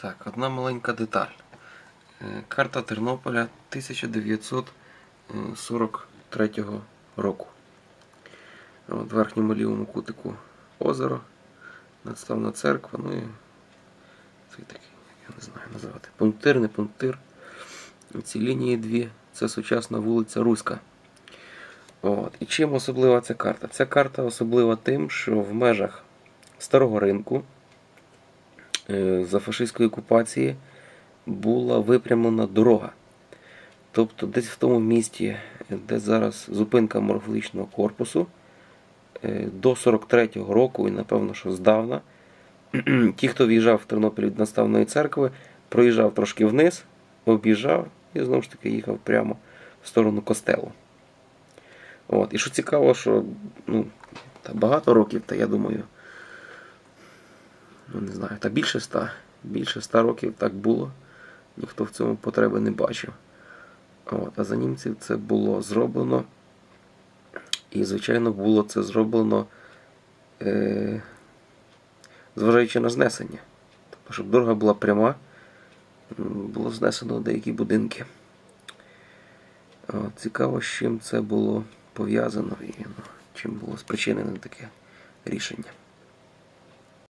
Так, одна маленька деталь. Е, Карта Тернополя 1943 року. От в верхньому лівому кутику озеро, надставна церква, ну і цей такий, я не знаю називати. Пунктир, не пунктир. Ці лінії дві. Це сучасна вулиця Руська. От. І чим особлива ця карта? Ця карта особлива тим, що в межах старого ринку е, за фашистської окупації була випрямлена дорога. Тобто десь в тому місті, де зараз зупинка морфологічного корпусу, е, до 43-го року, і напевно, що здавна, ті, хто в'їжджав в Тернопіль від наставної церкви, проїжджав трошки вниз, об'їжджав і знову ж таки їхав прямо в сторону костелу. От. І що цікаво, що ну, та багато років, та я думаю, ну не знаю, та більше ста, більше ста років так було. Ніхто в цьому потреби не бачив. От. А за німців це було зроблено. І, звичайно, було це зроблено, е, зважаючи на знесення. Тобто, щоб дорога була пряма, було знесено деякі будинки. От, цікаво, з чим це було пов'язано і ну, чим було спричинене таке рішення.